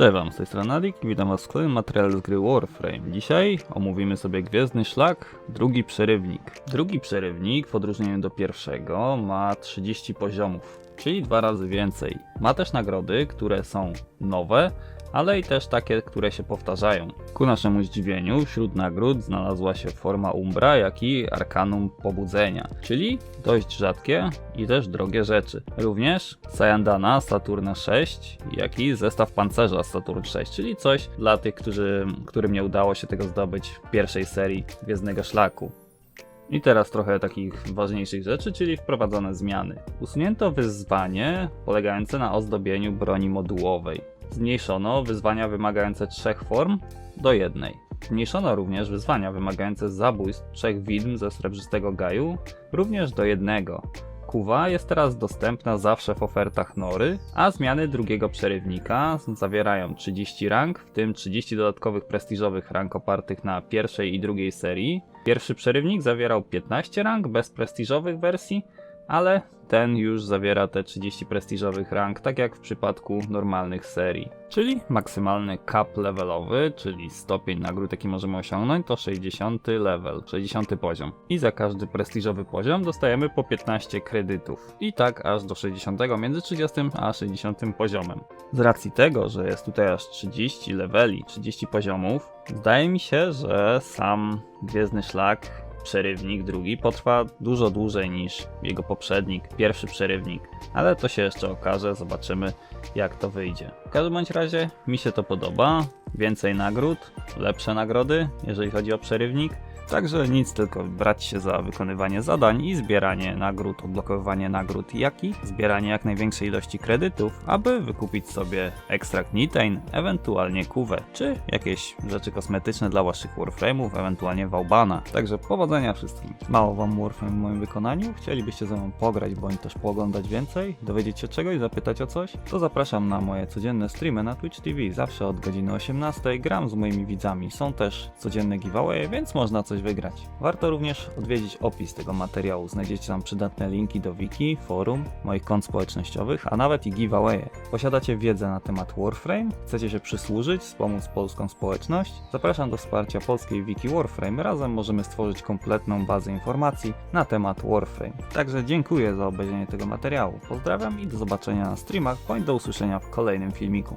Cześć wam, z tej strony witam was w kolejnym materiale z gry Warframe. Dzisiaj omówimy sobie Gwiezdny Szlak, drugi przerywnik. Drugi przerywnik w odróżnieniu do pierwszego ma 30 poziomów, czyli dwa razy więcej. Ma też nagrody, które są nowe, ale i też takie, które się powtarzają. Ku naszemu zdziwieniu wśród nagród znalazła się forma Umbra, jak i Arkanum Pobudzenia, czyli dość rzadkie i też drogie rzeczy. Również Sayandana Saturna 6, jak i zestaw pancerza Saturn 6, czyli coś dla tych, którzy, którym nie udało się tego zdobyć w pierwszej serii Gwiezdnego Szlaku. I teraz trochę takich ważniejszych rzeczy, czyli wprowadzone zmiany. Usunięto wyzwanie polegające na ozdobieniu broni modułowej. Zmniejszono wyzwania wymagające trzech form do jednej. Zmniejszono również wyzwania wymagające zabójstw trzech widm ze srebrzystego gaju, również do jednego. Kuwa jest teraz dostępna zawsze w ofertach Nory, a zmiany drugiego przerywnika zawierają 30 rank, w tym 30 dodatkowych prestiżowych rank opartych na pierwszej i drugiej serii. Pierwszy przerywnik zawierał 15 rank bez prestiżowych wersji, ale ten już zawiera te 30 prestiżowych rank, tak jak w przypadku normalnych serii. Czyli maksymalny cap levelowy, czyli stopień nagród, jaki możemy osiągnąć, to 60 level, 60 poziom. I za każdy prestiżowy poziom dostajemy po 15 kredytów. I tak aż do 60, między 30 a 60 poziomem. Z racji tego, że jest tutaj aż 30 leveli, 30 poziomów, zdaje mi się, że sam Gwiezdny Szlak przerywnik drugi potrwa dużo dłużej niż jego poprzednik, pierwszy przerywnik, ale to się jeszcze okaże, zobaczymy jak to wyjdzie. W każdym bądź razie mi się to podoba, więcej nagród, lepsze nagrody, jeżeli chodzi o przerywnik. Także nic, tylko brać się za wykonywanie zadań i zbieranie nagród, odblokowywanie nagród, jak i zbieranie jak największej ilości kredytów, aby wykupić sobie ekstrakt Nitain, ewentualnie kuwę, czy jakieś rzeczy kosmetyczne dla waszych Warframe'ów, ewentualnie Wałbana. Także powodzenia wszystkim. Mało wam Warframe w moim wykonaniu? Chcielibyście ze mną pograć, bądź też pooglądać więcej? Dowiedzieć się czegoś, zapytać o coś? To zapraszam na moje codzienne streamy na Twitch TV. Zawsze od godziny 18 gram z moimi widzami. Są też codzienne giveawaye, więc można coś wygrać. Warto również odwiedzić opis tego materiału. Znajdziecie tam przydatne linki do wiki, forum, moich kont społecznościowych, a nawet i giveawaye. Posiadacie wiedzę na temat Warframe? Chcecie się przysłużyć, wspomóc polską społeczność? Zapraszam do wsparcia polskiej wiki Warframe. Razem możemy stworzyć kompletną bazę informacji na temat Warframe. Także dziękuję za obejrzenie tego materiału. Pozdrawiam i do zobaczenia na streamach, bądź do usłyszenia w kolejnym filmiku.